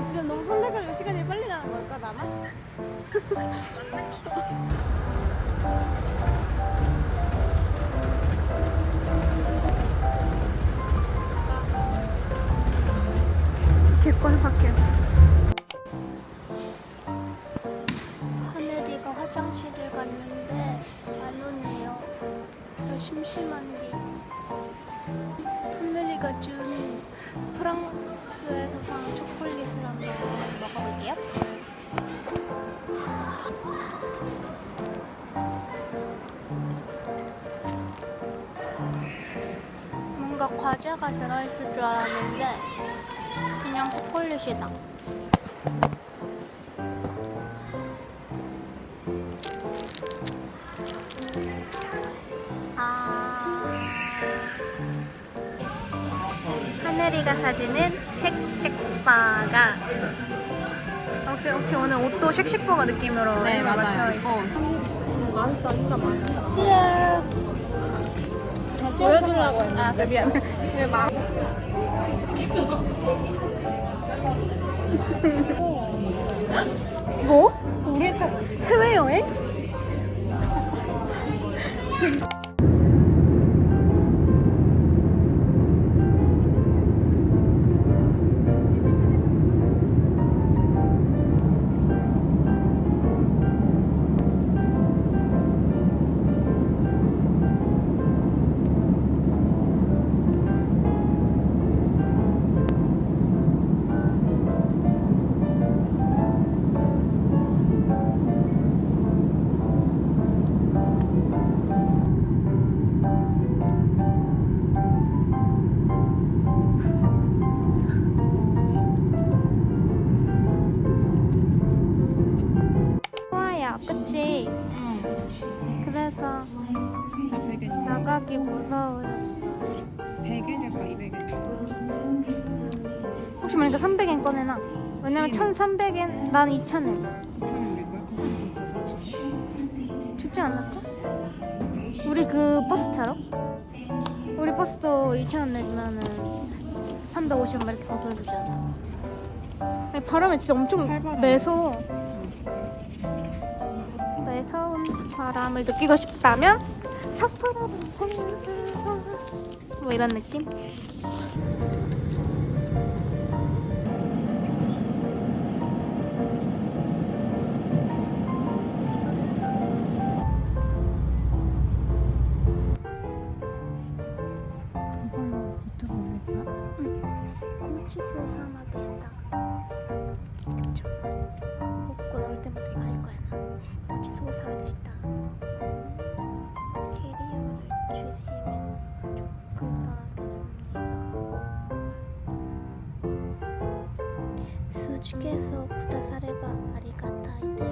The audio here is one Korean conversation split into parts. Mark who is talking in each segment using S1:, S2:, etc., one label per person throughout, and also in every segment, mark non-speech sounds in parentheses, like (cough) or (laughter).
S1: 나 지금 너무 설레가지고 시간이 빨리 가는 걸까 나만? (laughs) 객관 밖 뭔가 과자가 들어있을 줄 알았는데 그냥 초콜릿이다. 아. 하늘이가 사주는 쉑쉑바가 혹시 혹시 오늘 옷도 쉑쉑바가 느낌으로
S2: 네, 맞아요. 이거
S1: 맛있다 진짜 맛있다 보여주려고 했는데 아 미안 왜 막. 뭐? 우리 저 해외여행? 1300엔 난 2000엔
S2: 2,000엔 낼 거야? 거슬도 거슬 주네.
S1: 주지 않을까? 우리 그 버스 타러? 우리 버스도 2,000원 내면은 350원 이렇게 거슬주잖아 아니, 바람이 진짜 엄청
S2: 활발하네.
S1: 매서워 매서운 바람을 느끼고 싶다면 sap포로로 뭐 이런 느낌? 고치소 사마 데시다. 그쵸? 먹고 나올 때마다 이거 할 거야 나. 고치소 사마 데시다. 캐리어를 주시면 조금 사겠습니다. 수직에서 부다사레바 아리가타이 데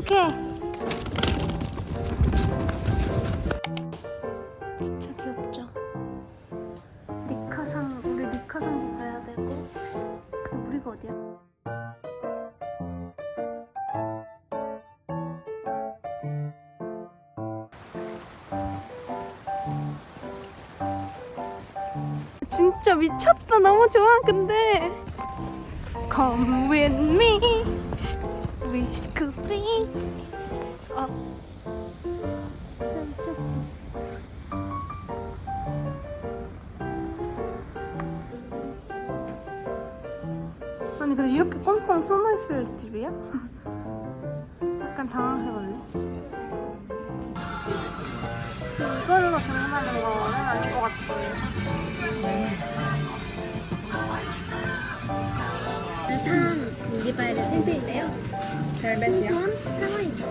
S1: 오케이. 진짜 귀엽죠. 니카상 우리 니카상도 가야 되고. 근데 우리가 어디야? 진짜 미쳤다 너무 좋아 근데 Come with me 당황해봤네. 이걸로 장난하는 거는 아닌 것 같아.
S2: 상 고기바이를 텐트인데요. 별몇이야? 상어입니다.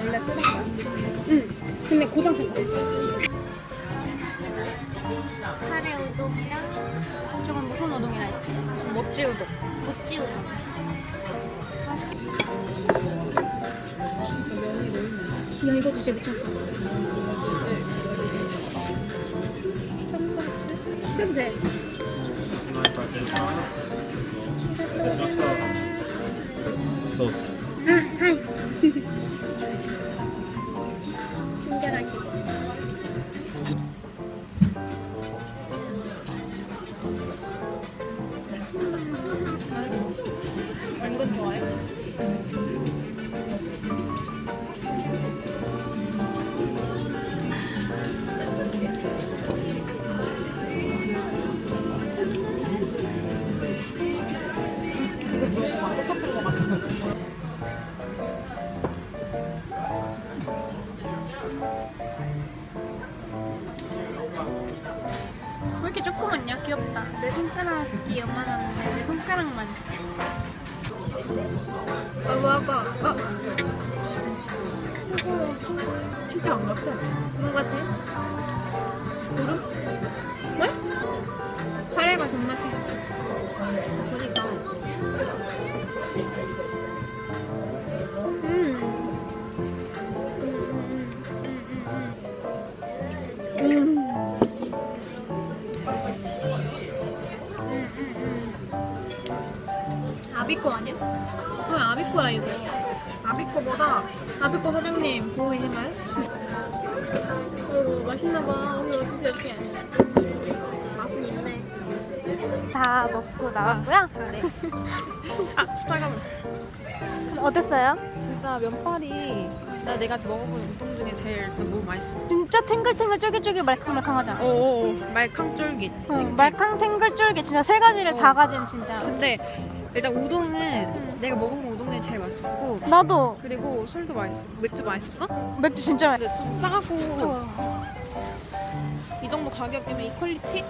S2: 원래 쓰는 거야?
S1: 응. 근데 때.
S2: 카레 우동이랑
S1: 저건 무슨 우동이라 했지?
S2: 모찌 우동.
S1: 모찌 우동. 맛있겠다. 야 이것도 진짜 미쳤어. 해도 돼.
S3: 소스.
S1: 어땠어요?
S2: 진짜 면발이 나 내가 먹어본 우동 중에 제일 너무 맛있어.
S1: 진짜 탱글탱글 쫄깃쫄깃 말캉말캉하잖아
S2: 오, 말캉 쫄깃.
S1: 어, 말캉 탱글 쫄깃 진짜 세 가지를 다 가진 진짜
S2: 근데 일단 우동은 내가 먹어본 우동 중에 제일 맛있었고
S1: 나도
S2: 그리고 술도 맛있어. 맥주 맛있었어?
S1: 맥주 진짜 맛있어
S2: 근데 좀 싸고 이 정도 가격이면 이 퀄리티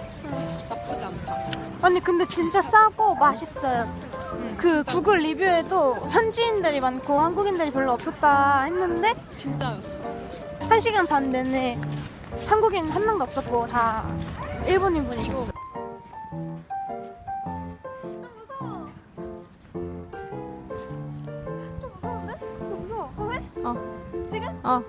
S2: 나쁘지 않다.
S1: 아니 근데 진짜 싸고 맛있어요
S2: 응,
S1: 그 구글 리뷰에도 현지인들이 많고 한국인들이 별로 없었다 했는데
S2: 진짜였어.
S1: 한 시간 반 내내 한국인 한 명도 없었고 다 일본인 분이셨어. 좀 무서운데? 좀 무서워. 어, 왜?
S2: 어.
S1: 지금?
S2: 어.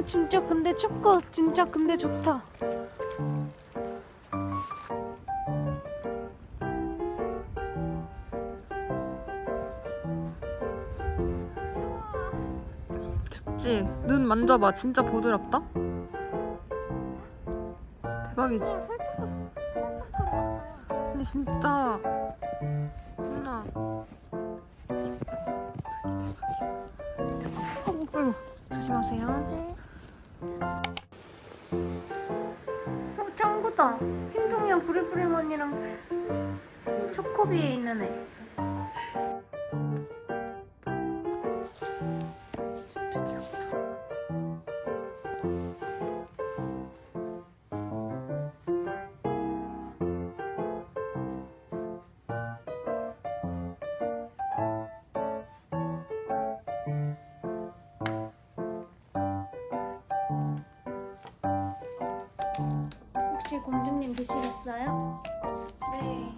S1: 어 진짜 근데 춥고 진짜 근데 좋다.
S2: 춥지? 눈 만져봐. 진짜 부드럽다. 대박이지? 근데 진짜 누나
S1: 아이고 조심하세요. 어 짱구다. 흰둥이랑 부리부리머니랑 초코비에 있는 애. 공주님 드시겠어요? 네.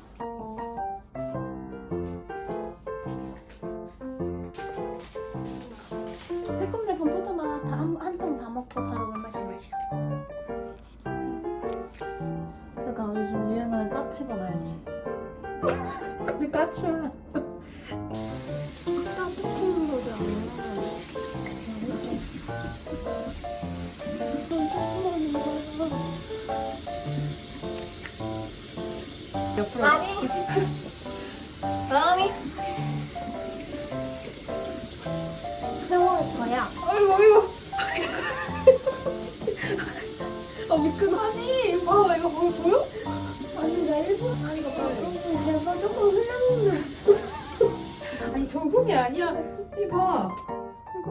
S1: 나니? 세워할 거야.
S2: 아이고 아이고. (laughs) 아 미끄러. 아니 봐 이거 뭐 보여?
S1: 아니 나 일본 아니 제가 조금 흘렸는데 (laughs)
S2: 아니 저금이 아니야. 이봐.
S1: 이거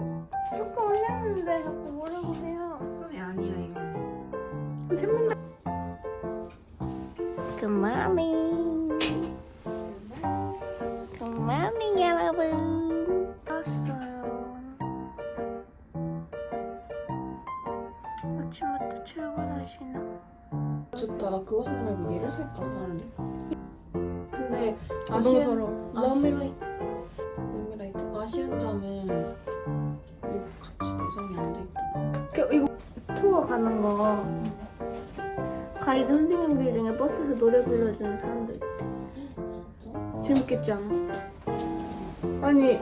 S1: 조금 흘렸는데 자꾸 물어보세요.
S2: 저금이 아니야 이거.
S1: 샘 morning. Good morning 여러분. 왔어요. 아침부터 출근하시나?
S4: 좋다. 나 그거 사지 말고 얘를 살까 사는데. 근데
S2: 너무
S4: 아시안
S2: 더러워.
S4: 아시안 잠은 이거 같이 내장이 안 돼 있다.
S1: 이거 투어 가는 거 가이드 선생님들 중에 버스에서 노래 불러주는 사람도 있대. 재밌겠지 않아? 아니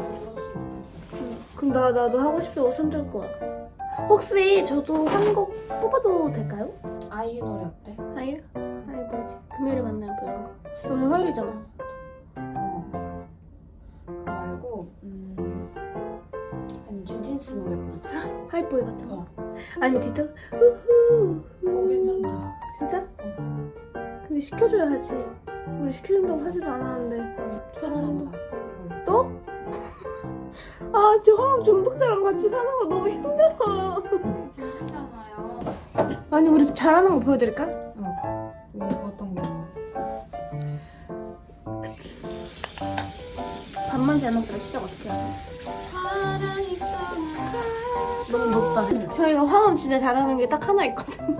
S1: 그럼 나 나도 하고 싶다고 손들 거야. 혹시 저도 한 곡 뽑아도 될까요?
S4: 아이유 노래 어때?
S1: 아유? 아유 뭐지? 금요일에 만나요 뭐 이런 거. 오늘 화요일이잖아.
S4: 어. 그거 말고 음. 아니 뉴진스 노래 부르자.
S1: 하이보이 같은 거.
S4: 어.
S1: 아니 진짜 우후. 근데 시켜줘야 하지. 우리 시켜준다고 하지도 않았는데.
S4: 잘한다.
S1: 또? (laughs) 아, 저 화음 중독자랑 같이 사는 거 너무 힘들어.
S4: 진짜잖아요.
S1: 아니, 우리 잘하는 거 보여드릴까?
S4: 어. 이거 어떤 거?
S1: 반만 잘 먹다가 시작 어떻게 해야 돼?
S4: 너무 높다.
S1: 저희가 화음 진짜 잘하는 게 딱 하나 있거든요.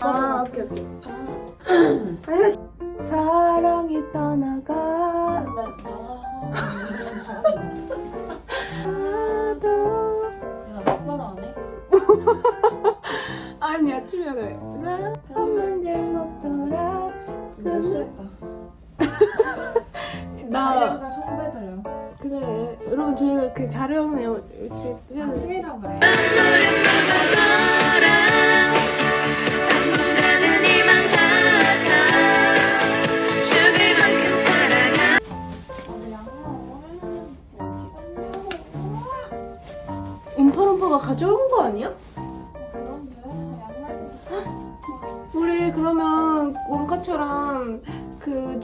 S1: 아, 오케이, 오케이. 아니, 사랑이 떠나가.
S4: 나 나. 잘하는
S1: 나도.
S4: 야 똑바로 안 해?
S1: 아니, 아침이라 그래. 나 밥만 잘 먹더라.
S4: 못 쓰겠다. (laughs)
S1: 나.
S4: 항상 선배들요.
S1: 그래. 여러분, 저희가 그 자료는 이렇게 뜨는
S4: 아침이라 그래.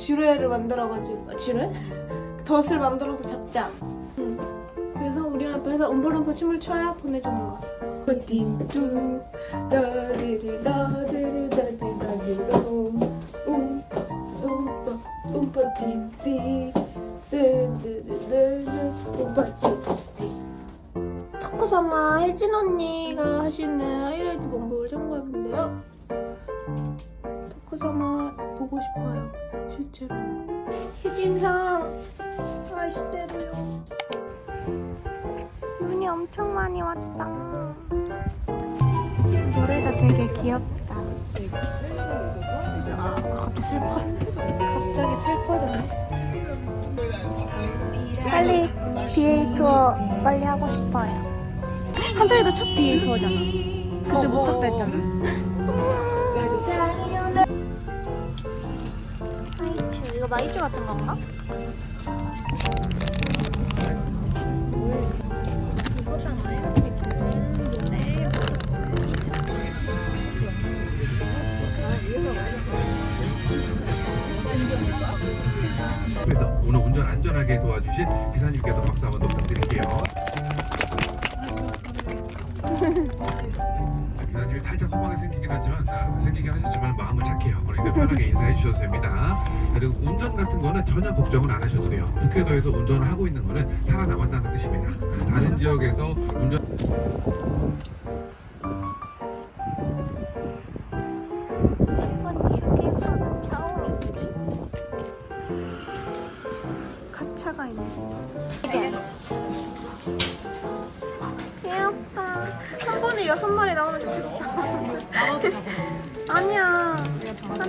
S1: 지뢰를 만들어가지고 아, 지뢰? 덫을 만들어서 잡자. 응. 그래서 우리 앞에서 음파룸파 춤을 춰야 보내주는 다디리 다디리 다디 다디동 음 음파 음파 띠띠 띠띠띠띠 음파 띠띠 타코사마 혜진 언니가 하시는 하이라이트 방법을 참고해본대요. 타코사마 보고 싶어요. 실제로. 혜진상 아시대로요. 눈이 엄청 많이 왔다. 노래가 되게 귀엽다. 아, 갑자기 슬퍼. 갑자기 슬퍼졌네. 빨리 BA 투어 빨리 하고 싶어요. 한 달에도 첫 BA 투어잖아. 그때 못 갔다 했잖아. 이거 마이쮸 같은 건가?
S3: 그래서 오늘 운전 안전하게 도와주신 기사님께도 박수 한번 더 부탁드릴게요. (laughs) 기사님이 살짝 소망이 생기긴 하지만 아, 생기긴 하셨지만 마음은 착해요. 편하게 인사해 주셔도 됩니다. 그리고 운전 같은 거는 전혀 걱정은 안 하셔도 돼요. 북해도에서 운전을 하고 있는 거는 살아남았다는 뜻입니다. 다른 지역에서 운전
S1: 이번 휴게소는 처음이지. 가차가 있네. 이게 귀엽다. 한 번에 여섯 마리 나오면 좋겠다. (laughs) 아니야.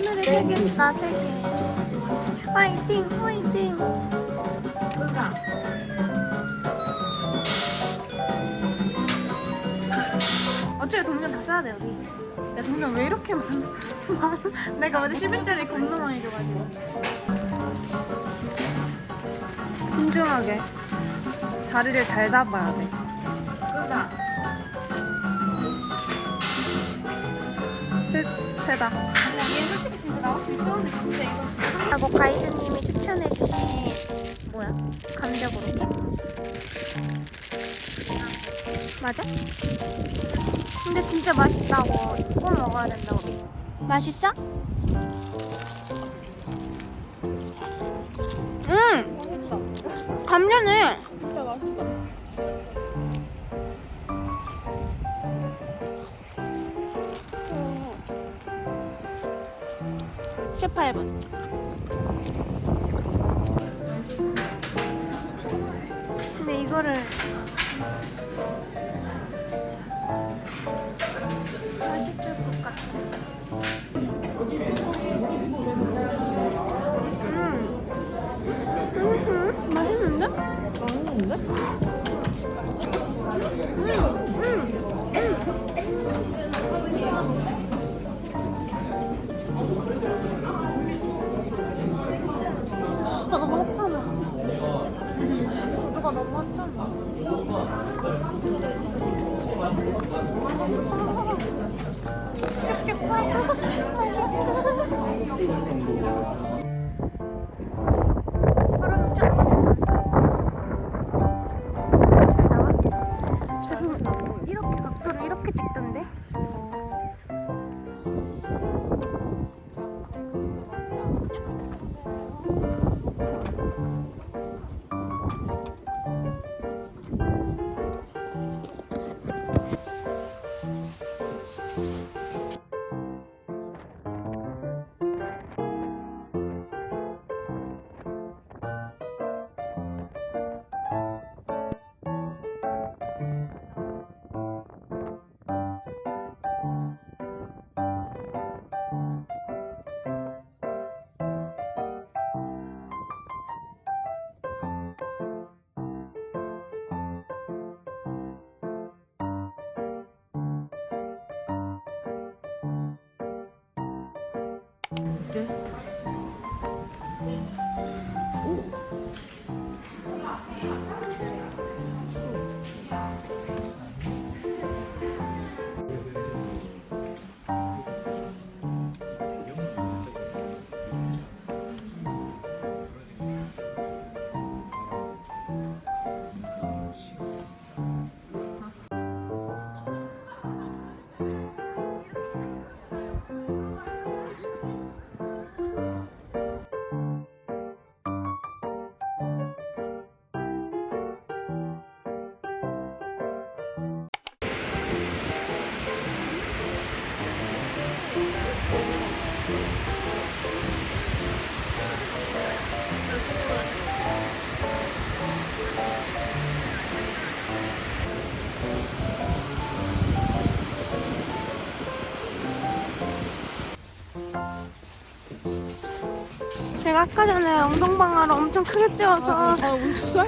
S1: 하늘에 되겠다, 세 개. 화이팅, 화이팅. 어차피 동전 다
S2: 써야 돼 여기. 야 동전 왜 이렇게 많아? (laughs) 내가 어제 11짜리 겁나 많이 줘가지고. 신중하게 자리를 잘 잡아야 돼. 끄자. 실 앞에다. 얘 솔직히 진짜 나올 수 있었는데 진짜 이거 진짜.
S1: 뭐 가이드님이 추천해 주신 뭐야? 감자구로. 맞아? 근데 진짜 맛있다고 꼭 먹어야 된다고. 맛있어? 음. 맛있다. 감자는
S2: 진짜
S1: 맛있다. 18번. 근데 이거를 음. 음, 음. 맛있는데? 맛있는데? 음. 이렇 제가 아까 전에 엉덩방아를 엄청 크게 찧어서
S2: 아 웃어?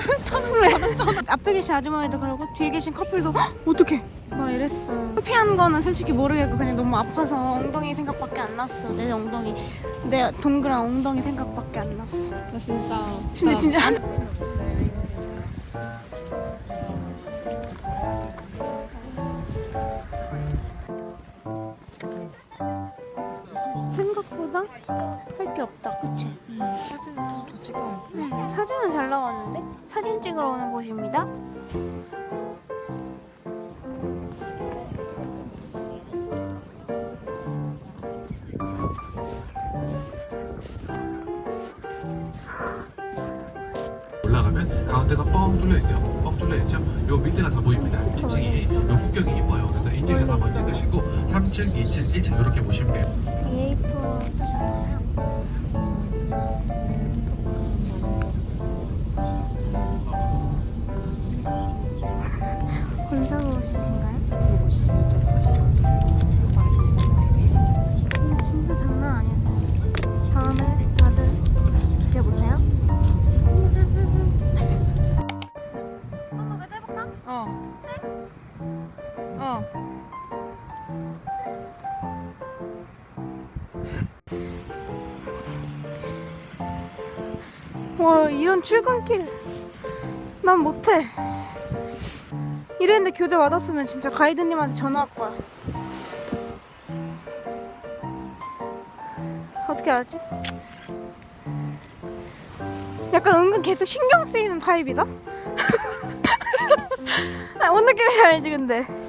S1: 앞에 계신 아주머니도 그러고 뒤에 계신 커플도 "헉, 어떡해. 막 이랬어. 창피한 거는 솔직히 모르겠고 그냥 너무 아파서 엉덩이 생각밖에 안 났어. 내 엉덩이 내 동그란 엉덩이 생각밖에 안 났어.
S2: 나 진짜.
S1: 근데
S2: 나
S1: 진짜 (laughs) 곳입니다.
S3: 올라가면 가운데가 뻥 뚫려 있어요. 뻥 뚫려 있죠? 요 밑에가 다 보입니다. 2층이 요 풍경이 이뻐요. 그래서 이쪽에서 한번 찍으시고 3층, 2층, 1층 이렇게 보시면 돼요.
S1: 맛이신가요?
S4: 이거 뭐 진짜 맛있어요.
S1: 맛있어 보이세요? 이거 진짜 아니에요. 다음에 다들 드셔보세요. 어.
S2: 어. 어.
S1: 와 이런 출근길 난 못해 이랬는데 교대 받았으면 진짜 가이드님한테 전화할 거야 어떻게 알았지? 약간 은근 계속 신경 쓰이는 타입이다? (laughs) 아, 뭔 느낌인지 알지 근데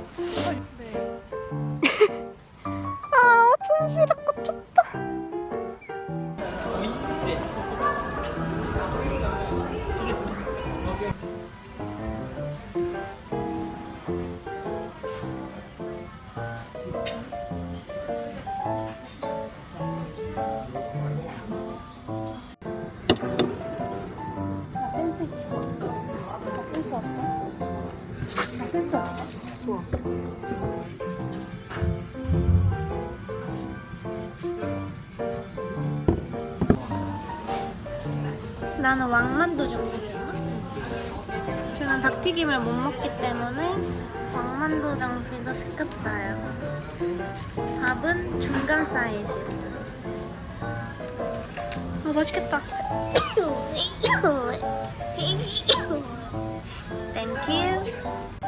S1: 나는 왕만두 정식이야. 저는 닭튀김을 못 먹기 때문에 왕만두 정식을 시켰어요. 밥은 중간 사이즈. 아 맛있겠다. (coughs) 땡큐.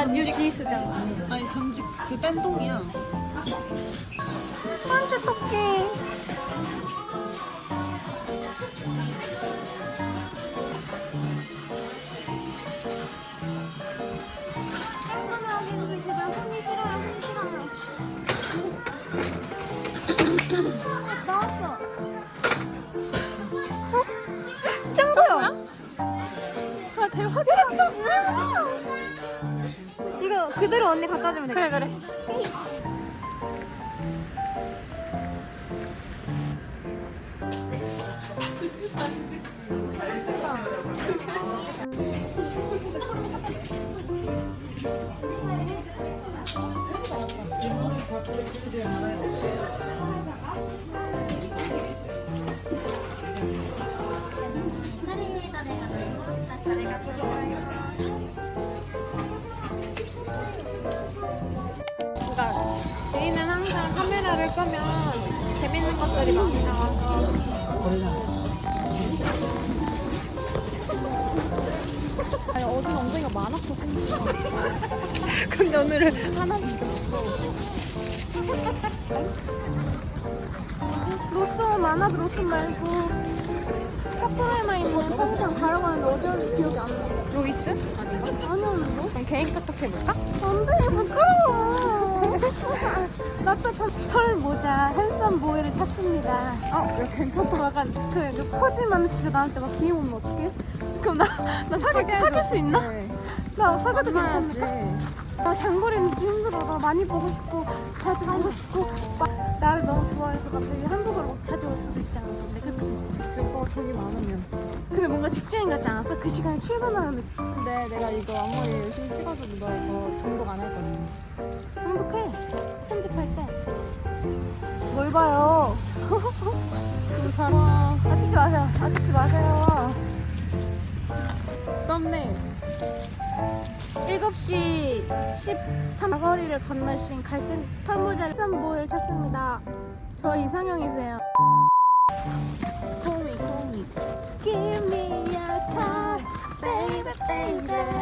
S1: 난 뉴지스잖아.
S4: 아니 전직 그 땡동이야.
S1: 갖다 주면 돼. 그래 그래. 것들이 많이 나와서
S4: 아니 어제 엉덩이가 많았어.
S1: 근데 오늘은 하나밖에 없어 로스원 많아도 로스 말고 샤프라에만 있는 편의점 가려고 하는데 어디 왔는지 기억이 안 나.
S2: 로이스?
S1: 아니 왔는데?
S2: 그럼 개인 카톡 해볼까?
S1: 안돼 부끄러워 (laughs) 나또털 모자 핸섬 보이를 찾습니다 어? 야 괜찮다 약간 그, 그 포즈만 진짜 나한테 막 DM 오면 어떡해? 그럼 나, 나 사귈, 사귈 수 있나? 나 사귀어도 괜찮을까? 나 장거리 느낌 힘들어 나 많이 보고 싶고 자주 가고 싶고 막 나를 너무 좋아해서 갑자기 한국으로 막 자주 올 수도 있지 근데 그렇게
S4: 지금 어 돈이 많으면.
S1: 근데 뭔가 직장인 같지 않았어? 그 시간에 출근하는 느낌
S4: 근데 내가 이거 앞머리 열심히 찍어서 너 이거 정복 안할 거지.
S1: 행복해 때뭘 봐요. 와아 찍지 마세요. 아 찍지 마세요.
S4: 썸네일.
S1: 7시 13 거리를 건너신 갈색 털모자 썸보이를 찾습니다. 저 이상형이세요.
S4: 코미 코미.
S1: Give me your time, baby, baby